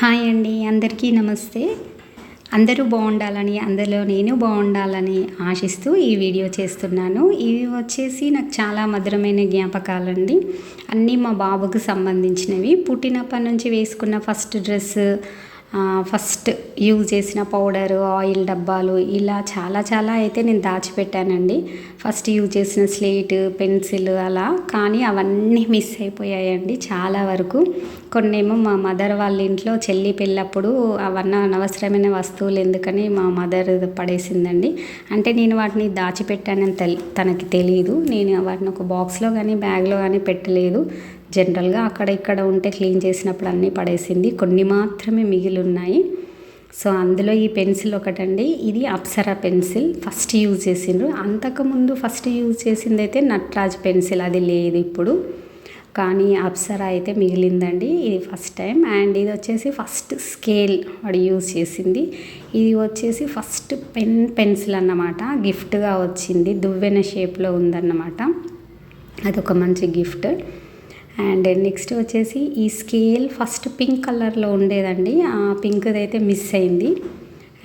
Hi అండి అందరికీ నమస్తే. అందరూ బాగుండాలని అందులో నేను బాగుండాలని ఆశిస్తూ ఈ వీడియో చేస్తున్నాను. ఇవి వచ్చేసి నాకు చాలా మధురమైన జ్ఞాపకాలండి. అన్నీ మా బాబుకు సంబంధించినవి. పుట్టినప్పటి నుంచి వేసుకున్న ఫస్ట్ డ్రెస్ ఫస్ట్ యూజ్ చేసిన పౌడరు ఆయిల్ డబ్బాలు ఇలా చాలా చాలా అయితే నేను దాచిపెట్టానండి. ఫస్ట్ యూజ్ చేసిన స్లేట్ పెన్సిల్ అలా కానీ అవన్నీ మిస్ అయిపోయాయండి చాలా వరకు. కొన్నేమో మా మదర్ వాళ్ళ ఇంట్లో చెల్లి పెళ్ళప్పుడు అవన్నీ అనవసరమైన వస్తువులు ఎందుకని మా మదర్ పడేసిందండి. అంటే నేను వాటిని దాచిపెట్టానని తెల్ తనకి తెలియదు నేను వాటిని ఒక బాక్స్లో కానీ బ్యాగ్లో కానీ పెట్టలేదు. జనరల్గా అక్కడ ఇక్కడ ఉంటే క్లీన్ చేసినప్పుడు అన్నీ పడేసింది. కొన్ని మాత్రమే మిగిలి ఉన్నాయి సో అందులో ఈ పెన్సిల్ ఒకటండి. ఇది అప్సరా పెన్సిల్. ఫస్ట్ యూజ్ చేసిండ్రు. అంతకుముందు ఫస్ట్ యూజ్ చేసింది అయితే నట్రాజ్ పెన్సిల్. అది లేదు ఇప్పుడు. కానీ అప్సరా అయితే మిగిలిందండి. ఇది ఫస్ట్ టైం. అండ్ ఇది వచ్చేసి ఫస్ట్ స్కేల్ వాడు యూజ్ చేసింది. ఇది వచ్చేసి ఫస్ట్ పెన్ పెన్సిల్ అన్నమాట. గిఫ్ట్గా వచ్చింది. దువ్వెన షేప్లో ఉందన్నమాట. అదొక మంచి గిఫ్ట్. అండ్ నెక్స్ట్ వచ్చేసి ఈ స్కేల్ ఫస్ట్ పింక్ కలర్లో ఉండేదండి. ఆ పింక్ది అయితే మిస్ అయింది.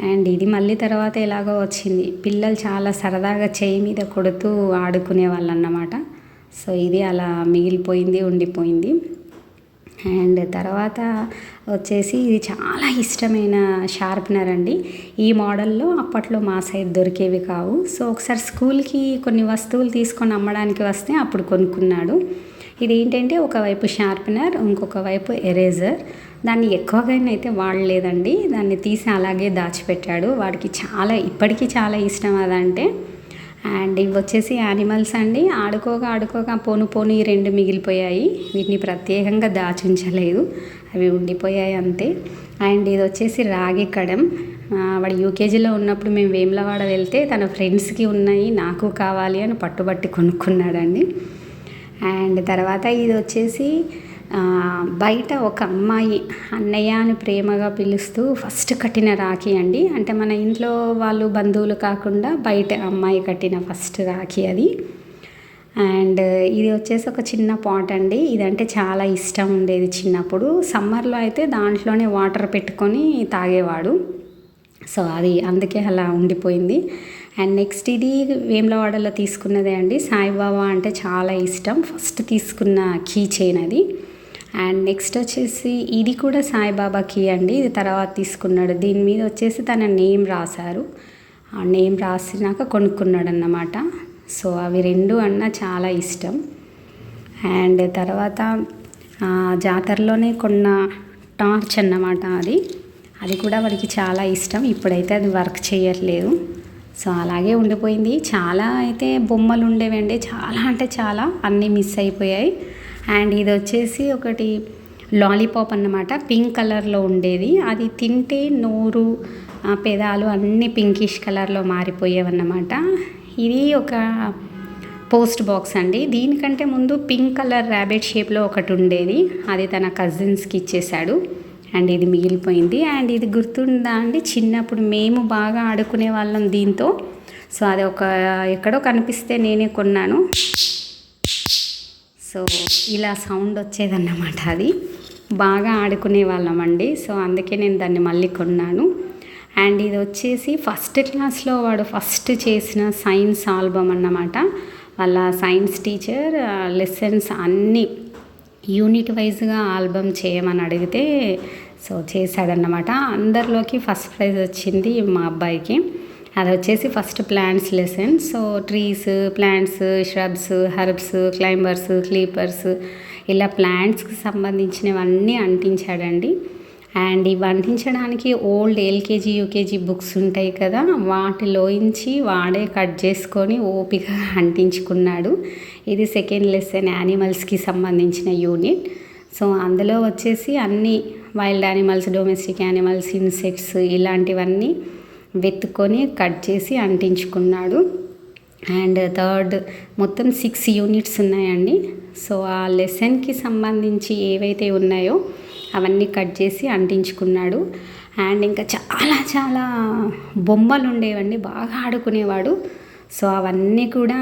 అండ్ ఇది మళ్ళీ తర్వాత ఎలాగో వచ్చింది. పిల్లలు చాలా సరదాగా చేయి మీద కొడుతూ ఆడుకునే వాళ్ళు అన్నమాట సో ఇది అలా మిగిలిపోయింది ఉండిపోయింది. అండ్ తర్వాత వచ్చేసి ఇది చాలా ఇష్టమైన షార్ప్నర్ అండి. ఈ మోడల్లో అప్పట్లో మా సైడ్ దొరికేవి కావు. సో ఒకసారి స్కూల్కి కొన్ని వస్తువులు తీసుకొని అమ్మడానికి వస్తే అప్పుడు కొనుక్కున్నాడు. ఇది ఏంటంటే ఒకవైపు షార్ప్నర్ ఇంకొక వైపు ఎరేజర్. దాన్ని ఎక్కువగా అయితే వాడలేదండి. దాన్ని తీసి అలాగే దాచిపెట్టాడు. వాడికి చాలా ఇప్పటికీ చాలా ఇష్టం అదంటే. అండ్ ఇవి వచ్చేసి యానిమల్స్ అండి. ఆడుకోగా ఆడుకోగా పోను పోను ఈ రెండు మిగిలిపోయాయి. వీటిని ప్రత్యేకంగా దాచుంచలేదు. అవి ఉండిపోయాయి అంతే. అండ్ ఇది వచ్చేసి రాగి కడం. వాడు యూకేజీలో ఉన్నప్పుడు మేము వేములవాడ వెళ్తే తన ఫ్రెండ్స్కి ఉన్నాయి నాకు కావాలి అని పట్టుబట్టి కొనుక్కున్నాడండి. అండ్ తర్వాత ఇది వచ్చేసి బయట ఒక అమ్మాయి అన్నయ్య అని ప్రేమగా పిలుస్తూ ఫస్ట్ కట్టిన రాఖీ అండి. అంటే మన ఇంట్లో వాళ్ళు బంధువులు కాకుండా బయట అమ్మాయి కట్టిన ఫస్ట్ రాఖీ అది. అండ్ ఇది వచ్చేసి ఒక చిన్న పాట్ అండి. ఇదంటే చాలా ఇష్టం ఉండేది చిన్నప్పుడు. సమ్మర్లో అయితే దాంట్లోనే వాటర్ పెట్టుకొని తాగేవాడు. సో అది అందుకే అలా ఉండిపోయింది. అండ్ నెక్స్ట్ ఇది వేములవాడలో తీసుకున్నదే అండి. సాయిబాబా అంటే చాలా ఇష్టం. ఫస్ట్ తీసుకున్న కీ చైన్ అది. అండ్ నెక్స్ట్ వచ్చేసి ఇది కూడా సాయిబాబా కీ అండి. ఇది తర్వాత తీసుకున్నాడు. దీని మీద వచ్చేసి తన నేమ్ రాశారు. ఆ నేమ్ రాసినాక కొనుక్కున్నాడు అన్నమాట సో అవి రెండు అన్న చాలా ఇష్టం. అండ్ తర్వాత జాతరలోనే కొన్న టార్చ్ అన్నమాట అది. అది కూడా వాడికి చాలా ఇష్టం. ఇప్పుడైతే అది వర్క్ చేయట్లేదు. సో అలాగే ఉండిపోయింది. చాలా అయితే బొమ్మలు ఉండేవండి చాలా అంటే చాలా అన్నీ మిస్ అయిపోయాయి. అండ్ ఇది వచ్చేసి ఒకటి లాలీపాప్ అన్నమాట. పింక్ కలర్లో ఉండేది. అది తింటే నోరు పెదాలు అన్నీ పింకిష్ కలర్లో మారిపోయేవన్నమాట. ఇది ఒక పోస్ట్ బాక్స్ అండి. దీనికంటే ముందు పింక్ కలర్ ర్యాబిట్ షేప్లో ఒకటి ఉండేది. అది తన కజిన్స్కి ఇచ్చేశాడు. అండ్ ఇది మిగిలిపోయింది. అండ్ ఇది గుర్తుందా అండి? చిన్నప్పుడు మేము బాగా ఆడుకునే వాళ్ళం దీంతో. సో అది ఒక ఎక్కడో కనిపిస్తే నేనే కొన్నాను. సో ఇలా సౌండ్ వచ్చేదన్నమాట అది. బాగా ఆడుకునే వాళ్ళం అండి. సో అందుకే నేను దాన్ని మళ్ళీ కొన్నాను. అండ్ ఇది వచ్చేసి ఫస్ట్ క్లాస్లో వాడు ఫస్ట్ చేసిన సైన్స్ ఆల్బమ్ అన్నమాట. వాళ్ళ సైన్స్ టీచర్ లెసన్స్ అన్నీ యూనిట్ వైజ్గా ఆల్బమ్ చేయమని అడిగితే సో చేశాడనమాట అందరిలోకి ఫస్ట్ ప్రైజ్ వచ్చింది మా అబ్బాయికి. అది వచ్చేసి first plants lesson. So trees plants shrubs herbs climbers creepers ఇలా ప్లాంట్స్కి సంబంధించినవన్నీ అంటించాడండి. అండ్ ఇవి అంటించడానికి ఓల్డ్ ఎల్కేజీ యూకేజీ బుక్స్ ఉంటాయి కదా వాటిలోంచి వాడే కట్ చేసుకొని ఓపిక అంటించుకున్నాడు. ఇది సెకండ్ లెసన్ యానిమల్స్కి సంబంధించిన యూనిట్. సో అందులో వచ్చేసి అన్ని wild animals domestic animals insects ఇలాంటివన్నీ వెతుక్కొని కట్ చేసి అంటించుకున్నాడు. అండ్ థర్డ్ మొత్తం సిక్స్ యూనిట్స్ ఉన్నాయండి. సో ఆ లెసన్కి సంబంధించి ఏవైతే ఉన్నాయో అవన్నీ కట్ చేసి అంటించుకున్నాడు. అండ్ ఇంకా చాలా చాలా బొమ్మలు ఉండేవండి. బాగా ఆడుకునేవాడు. సో అవన్నీ కూడా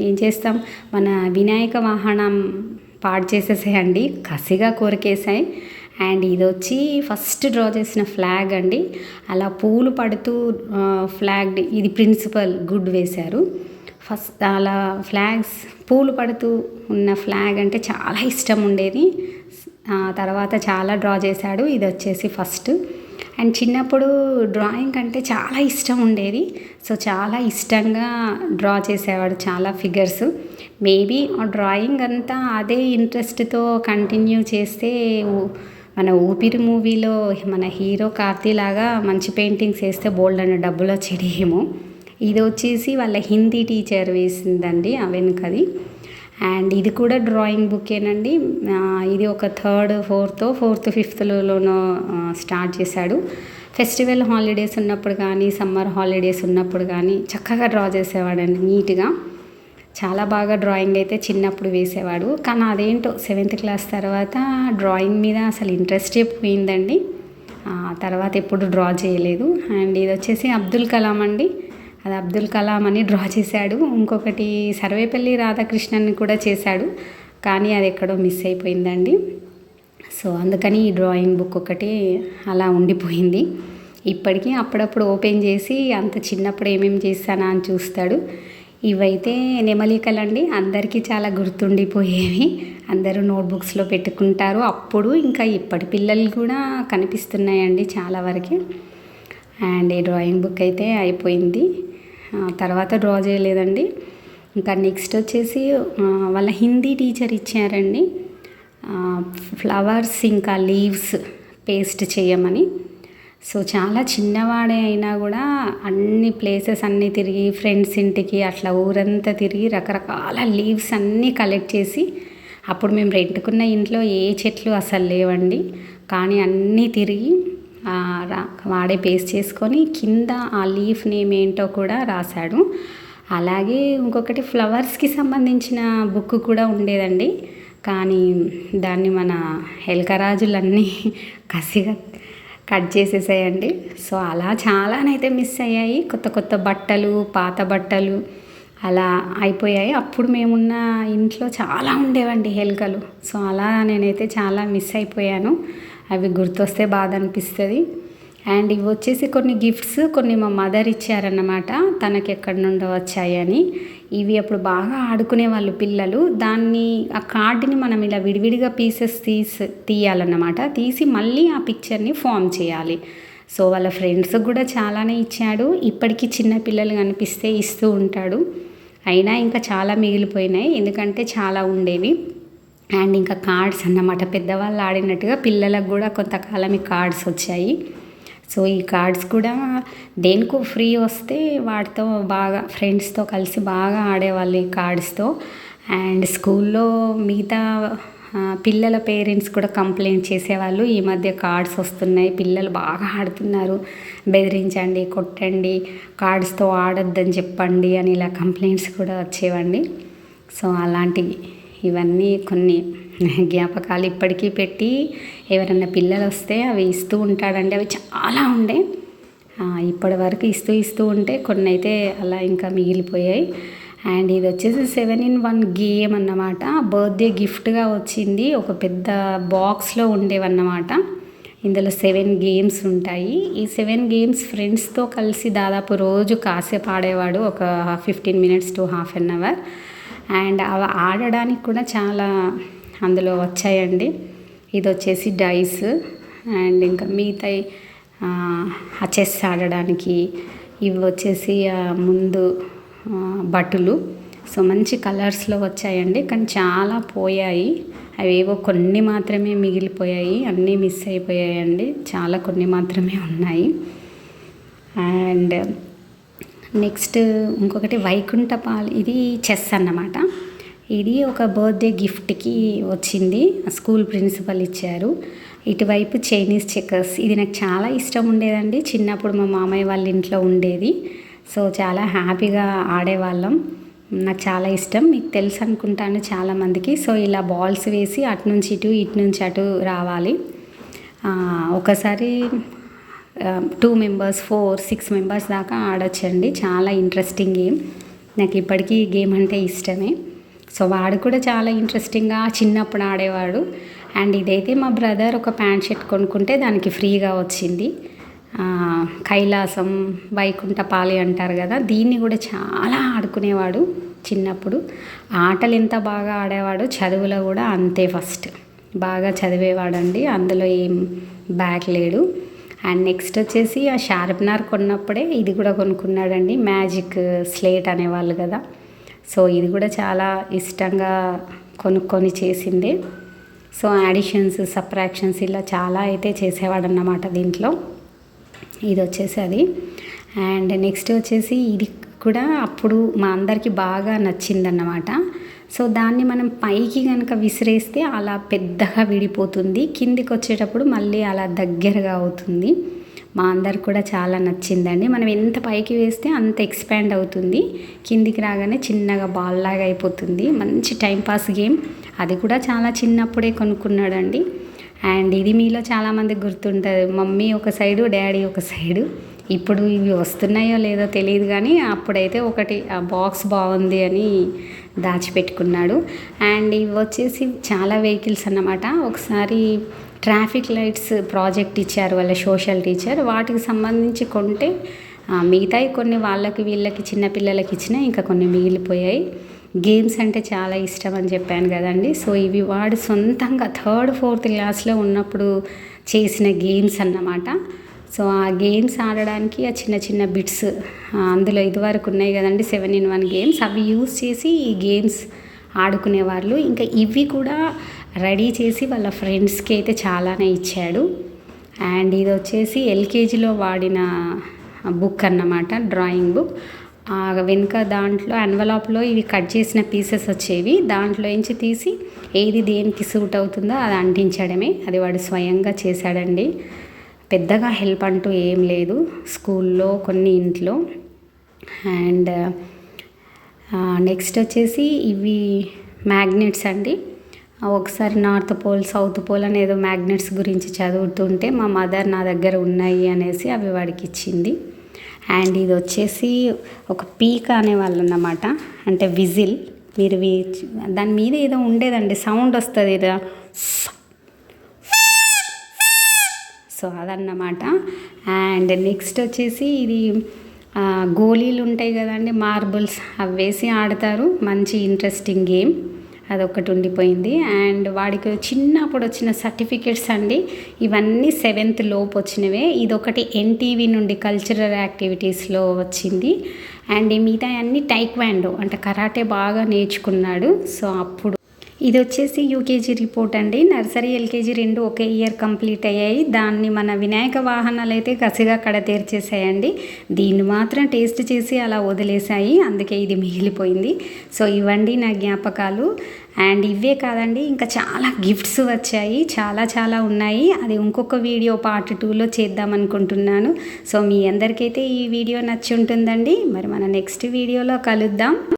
ఏం చేస్తాం? మన వినాయక వాహనం పాడు చేసేసాయండి. కసిగా కోరికేసాయి. అండ్ ఇది వచ్చి ఫస్ట్ డ్రా చేసిన ఫ్లాగ్ అండి. అలా పూలు పడుతూ ఫ్లాగ్ ఇది ప్రిన్సిపల్ గుడ్ వేశారు. ఫస్ట్ అలా ఫ్లాగ్స్ పూలు పడుతూ ఉన్న ఫ్లాగ్ అంటే చాలా ఇష్టం ఉండేది. తర్వాత చాలా డ్రా చేశాడు. ఇది వచ్చేసి ఫస్ట్. అండ్ చిన్నప్పుడు డ్రాయింగ్ అంటే చాలా ఇష్టం ఉండేది. సో చాలా ఇష్టంగా డ్రా చేసేవాడు చాలా ఫిగర్స్. మేబీ ఆ డ్రాయింగ్ అంతా అదే ఇంట్రెస్ట్తో కంటిన్యూ చేస్తే మన ఊపిరి మూవీలో మన హీరో కార్తీ లాగా మంచి పెయింటింగ్స్ వేస్తే బోల్డ్ అనే డబ్బులు వచ్చేదేమో ఇది వచ్చేసి వాళ్ళ హిందీ టీచర్ వేసిందండి ఆ వెనుకది. అండ్ ఇది కూడా డ్రాయింగ్ బుక్కేనండి. ఇది ఒక థర్డ్ ఫోర్త్ ఫోర్త్ ఫిఫ్త్లోనో స్టార్ట్ చేశాడు. ఫెస్టివల్ హాలిడేస్ ఉన్నప్పుడు కానీ సమ్మర్ హాలిడేస్ ఉన్నప్పుడు కానీ చక్కగా డ్రా చేసేవాడండి నీట్గా. చాలా బాగా డ్రాయింగ్ అయితే చిన్నప్పుడు వేసేవాడు. కానీ అదేంటో సెవెంత్ క్లాస్ తర్వాత డ్రాయింగ్ మీద అసలు ఇంట్రెస్టే పోయిందండి. తర్వాత ఎప్పుడు డ్రా చేయలేదు. అండ్ ఇది వచ్చేసి అబ్దుల్ కలాం అండి. అది అబ్దుల్ కలాం అని డ్రా చేశాడు. ఇంకొకటి సర్వేపల్లి రాధాకృష్ణన్ కూడా చేశాడు. కానీ అది ఎక్కడో మిస్ అయిపోయిందండి. సో అందుకని ఈ డ్రాయింగ్ బుక్ ఒకటి అలా ఉండిపోయింది. ఇప్పటికీ అప్పుడప్పుడు ఓపెన్ చేసి అంత చిన్నప్పుడు ఏమేమి చేస్తానా అని చూస్తాడు. ఇవైతే నెమలికలండి అందరికీ చాలా గుర్తుండిపోయేవి. అందరూ నోట్బుక్స్లో పెట్టుకుంటారు. అప్పుడు ఇంకా ఇప్పటి పిల్లలు కూడా కనిపిస్తున్నాయండి చాలా వరకు. అండ్ ఈ డ్రాయింగ్ బుక్ అయితే అయిపోయింది. తర్వాత డ్రా చేయలేదండి. ఇంకా నెక్స్ట్ వచ్చేసి వాళ్ళ హిందీ టీచర్ ఇచ్చారండి. ఫ్లవర్స్ ఇంకా లీవ్స్ పేస్ట్ చేయమని. సో చాలా చిన్నవాడే అయినా కూడా అన్ని ప్లేసెస్ అన్నీ తిరిగి ఫ్రెండ్స్ ఇంటికి అట్లా ఊరంతా తిరిగి రకరకాల లీవ్స్ అన్నీ కలెక్ట్ చేసి అప్పుడు మేము రెంట్కున్న ఇంట్లో ఏ చెట్లు అసలు లేవండి. కానీ అన్నీ తిరిగి వాడే పేస్ట్ చేసుకొని కింద ఆ లీఫ్ నేమ్ ఏంటో కూడా రాశాడు. అలాగే ఇంకొకటి ఫ్లవర్స్కి సంబంధించిన బుక్ కూడా ఉండేదండి. కానీ దాన్ని మన ఎలకరాజులన్నీ కసిగా కట్ చేసేసేయండి. సో అలా చాలానైతే మిస్ అయ్యాయి. కొత్త కొత్త బట్టలు పాత బట్టలు అలా అయిపోయాయి. అప్పుడు మేమున్న ఇంట్లో చాలా ఉండేవండి ఎలుకలు సో అలా నేనైతే చాలా మిస్ అయిపోయాను. అవి గుర్తొస్తే బాధ అనిపిస్తుంది. అండ్ ఇవి వచ్చేసి కొన్ని గిఫ్ట్స్ కొన్ని మా మదర్ ఇచ్చారన్నమాట. తనకి ఎక్కడి నుండో వచ్చాయని. ఇవి అప్పుడు బాగా ఆడుకునే వాళ్ళు పిల్లలు. దాన్ని ఆ కార్డుని మనం ఇలా విడివిడిగా పీసెస్ తీసి తీయాలన్నమాట. తీసి మళ్ళీ ఆ పిక్చర్ని ఫామ్ చేయాలి. సో వాళ్ళ ఫ్రెండ్స్కి కూడా చాలానే ఇచ్చాడు. ఇప్పటికీ చిన్న పిల్లలు కనిపిస్తే ఇస్తూ ఉంటాడు. అయినా ఇంకా చాలా మిగిలిపోయినాయి. ఎందుకంటే చాలా ఉండేవి. అండ్ ఇంకా కార్డ్స్ అన్నమాట. పెద్దవాళ్ళు ఆడినట్టుగా పిల్లలకు కూడా కొంతకాలం ఈ కార్డ్స్ వచ్చాయి. సో ఈ కార్డ్స్ కూడా దేనికో ఫ్రీ వస్తే వాటితో బాగా ఫ్రెండ్స్తో కలిసి బాగా ఆడేవాళ్ళు ఈ కార్డ్స్తో. అండ్ స్కూల్లో మిగతా పిల్లల పేరెంట్స్ కూడా కంప్లైంట్ చేసేవాళ్ళు. ఈ మధ్య కార్డ్స్ వస్తున్నాయి పిల్లలు బాగా ఆడుతున్నారు. బెదిరించండి కొట్టండి కార్డ్స్తో ఆడొద్దని చెప్పండి అని ఇలా కంప్లైంట్స్ కూడా వచ్చేవండి. సో అలాంటివి ఇవన్నీ కొన్ని. జ్ఞాపకాలు ఇప్పటికీ పెట్టి ఎవరన్నా పిల్లలు వస్తే అవి ఇస్తూ ఉంటాడండి. అవి చాలా ఉండే. ఇప్పటి వరకు ఇస్తూ ఇస్తూ ఉంటే కొన్ని అయితే అలా ఇంకా మిగిలిపోయాయి. అండ్ ఇది వచ్చేసి సెవెన్ ఇన్ వన్ గేమ్ అన్నమాట. బర్త్డే గిఫ్ట్గా వచ్చింది. ఒక పెద్ద బాక్స్లో ఉండేవన్నమాట. ఇందులో సెవెన్ గేమ్స్ ఉంటాయి. ఈ సెవెన్ గేమ్స్ ఫ్రెండ్స్తో కలిసి దాదాపు రోజు కాసేపు ఆడేవాడు ఒక fifteen minutes to half an hour. And అవి ఆడడానికి కూడా చాలా అందులో వచ్చాయండి. ఇది వచ్చేసి డైస్ అండ్ ఇంకా మిగతా ఆ చెస్ ఆడడానికి ఇవి వచ్చేసి ముందు బటులు సో మంచి కలర్స్లో వచ్చాయండి. కానీ చాలా పోయాయి. అవేవో కొన్ని మాత్రమే మిగిలిపోయాయి. అన్నీ మిస్ అయిపోయాయండి. చాలా కొన్ని మాత్రమే ఉన్నాయి. అండ్ నెక్స్ట్ ఇంకొకటి వైకుంఠపాల్ ఇది చెస్ అన్నమాట. ఇది ఒక బర్త్డే గిఫ్ట్కి వచ్చింది. స్కూల్ ప్రిన్సిపల్ ఇచ్చారు. ఇటువైపు చైనీస్ చెక్కర్స్. ఇది నాకు చాలా ఇష్టం ఉండేదండి. చిన్నప్పుడు మా మామయ్య వాళ్ళ ఇంట్లో ఉండేది. సో చాలా హ్యాపీగా ఆడేవాళ్ళం. నాకు చాలా ఇష్టం. మీకు తెలుసు అనుకుంటాను చాలామందికి. సో ఇలా బాల్స్ వేసి అటు నుంచి ఇటు ఇటు నుంచి అటు రావాలి. ఒకసారి two members four six members దాకా ఆడొచ్చండి. చాలా ఇంట్రెస్టింగ్ గేమ్. నాకు ఇప్పటికీ గేమ్ అంటే ఇష్టమే. సో వాడు కూడా చాలా ఇంట్రెస్టింగ్గా చిన్నప్పుడు ఆడేవాడు. అండ్ ఇదైతే మా బ్రదర్ ఒక ప్యాంట్ షర్ట్ కొనుక్కుంటే దానికి ఫ్రీగా వచ్చింది. కైలాసం వైకుంఠపాలి అంటారు కదా దీన్ని కూడా చాలా ఆడుకునేవాడు చిన్నప్పుడు. ఆటలు ఎంత బాగా ఆడేవాడు చదువులో కూడా అంతే ఫస్ట్ బాగా చదివేవాడండి అందులో ఏం బ్యాక్ లేడు. అండ్ నెక్స్ట్ వచ్చేసి ఆ షార్ప్నర్ కొన్నప్పుడే ఇది కూడా కొనుక్కున్నాడండి మ్యాజిక్ స్లేట్ అనేవాళ్ళు కదా. సో ఇది కూడా చాలా ఇష్టంగా కొనుక్కొని చేసిందే. సో యాడిషన్స్ సప్రాక్షన్స్ ఇలా చాలా అయితే చేసేవాడు అన్నమాట దీంట్లో. ఇది వచ్చేసి అది. అండ్ నెక్స్ట్ వచ్చేసి ఇది కూడా అప్పుడు మా అందరికి బాగా నచ్చిందన్నమాట. సో దాన్ని మనం పైకి కనుక విసిరేస్తే అలా పెద్దగా విడిపోతుంది. కిందికి వచ్చేటప్పుడు మళ్ళీ అలా దగ్గరగా అవుతుంది. మా అందరికి కూడా చాలా నచ్చిందండి. మనం ఎంత పైకి వేస్తే అంత ఎక్స్పాండ్ అవుతుంది. కిందికి రాగానే చిన్నగా బాల్ లాగా అయిపోతుంది. మంచి టైంపాస్ గేమ్. అది కూడా చాలా చిన్నప్పుడే కొనుక్కున్నాడండి. అండ్ ఇది మీలో చాలామంది గుర్తుంటుంది మమ్మీ ఒక సైడు డాడీ ఒక సైడు. ఇప్పుడు ఇవి వస్తున్నాయో లేదో తెలియదు కానీ అప్పుడైతే ఒకటి ఆ బాక్స్ బాగుంది అని దాచిపెట్టుకున్నాడు. అండ్ ఇవి వచ్చేసి చాలా వెహికల్స్ అన్నమాట. ఒకసారి ట్రాఫిక్ లైట్స్ ప్రాజెక్ట్ ఇచ్చారు వాళ్ళ సోషల్ టీచర్. వాటికి సంబంధించి కొంటే మిగతాయి కొన్ని వాళ్ళకి వీళ్ళకి చిన్నపిల్లలకి ఇచ్చిన ఇంకా కొన్ని మిగిలిపోయాయి. గేమ్స్ అంటే చాలా ఇష్టం అని చెప్పాను కదండి. సో ఇవి వాడు సొంతంగా థర్డ్ ఫోర్త్ క్లాస్లో ఉన్నప్పుడు చేసిన గేమ్స్ అన్నమాట. సో ఆ గేమ్స్ ఆడడానికి ఆ చిన్న చిన్న బిట్స్ అందులో ఇదివరకు ఉన్నాయి కదండి సెవెన్ ఇన్ వన్ గేమ్స్. అవి యూస్ చేసి ఈ గేమ్స్ ఆడుకునేవాళ్ళు. ఇంకా ఇవి కూడా రెడీ చేసి వాళ్ళ ఫ్రెండ్స్కి అయితే చాలానే ఇచ్చాడు. అండ్ ఇది వచ్చేసి ఎల్కేజీలో వాడిన బుక్ అన్నమాట డ్రాయింగ్ బుక్. వెనుక దాంట్లో ఎన్వలాప్లో ఇవి కట్ చేసిన పీసెస్ వచ్చేవి. దాంట్లో నుంచి తీసి ఏది దేనికి సూట్ అవుతుందో అది అంటించడమే. అది వాడు స్వయంగా చేశాడండి. పెద్దగా హెల్ప్ అంటూ ఏం లేదు. స్కూల్లో కొన్ని ఇంట్లో. అండ్ నెక్స్ట్ వచ్చేసి ఇవి మ్యాగ్నెట్స్ అండి. ఒకసారి నార్త్ పోల్ సౌత్ పోల్ అని ఏదో మ్యాగ్నెట్స్ గురించి చదువుతుంటే మా మదర్ నా దగ్గర ఉన్నాయి అనేసి అవి వాడికి ఇచ్చింది. అండ్ ఇది వచ్చేసి ఒక పీక్ అనేవాళ్ళు అన్నమాట అంటే విజిల్. మీరు దాని మీద ఏదో ఉండేదండి. సౌండ్ వస్తుంది ఏదో. సో అదన్నమాట. అండ్ నెక్స్ట్ వచ్చేసి ఇది గోళీలు ఉంటాయి కదండి మార్బుల్స్. అవి వేసి ఆడతారు. మంచి ఇంట్రెస్టింగ్ గేమ్. అదొకటి ఉండిపోయింది. అండ్ వాడికి చిన్నప్పుడు వచ్చిన సర్టిఫికెట్స్ అండి ఇవన్నీ సెవెంత్ లోపు వచ్చినవే. ఇదొకటి ఎన్టీవీ నుండి కల్చరల్ యాక్టివిటీస్లో వచ్చింది. అండ్ ఈ మిగతా అన్ని టైక్వాండో అంటే కరాటే బాగా నేర్చుకున్నాడు. సో అప్పుడు ఇది వచ్చేసి యూకేజీ రిపోర్ట్ అండి. నర్సరీ ఎల్కేజీ రెండు ఒకే ఇయర్ కంప్లీట్ అయ్యాయి. దాన్ని మన వినాయక వాహనాలు అయితే కసిగా కడతీర్చేసాయండి దీన్ని మాత్రం టేస్ట్ చేసి అలా వదిలేసాయి అందుకే ఇది మిగిలిపోయింది. సో ఇవ్వండి నా జ్ఞాపకాలు. అండ్ ఇవే కాదండి ఇంకా చాలా గిఫ్ట్స్ వచ్చాయి. చాలా చాలా ఉన్నాయి. అది ఇంకొక వీడియో పార్ట్ టూలో చేద్దాం అనుకుంటున్నాను. సో మీ అందరికైతే ఈ వీడియో నచ్చి ఉంటుందండి మరి మన నెక్స్ట్ వీడియోలో కలుద్దాం.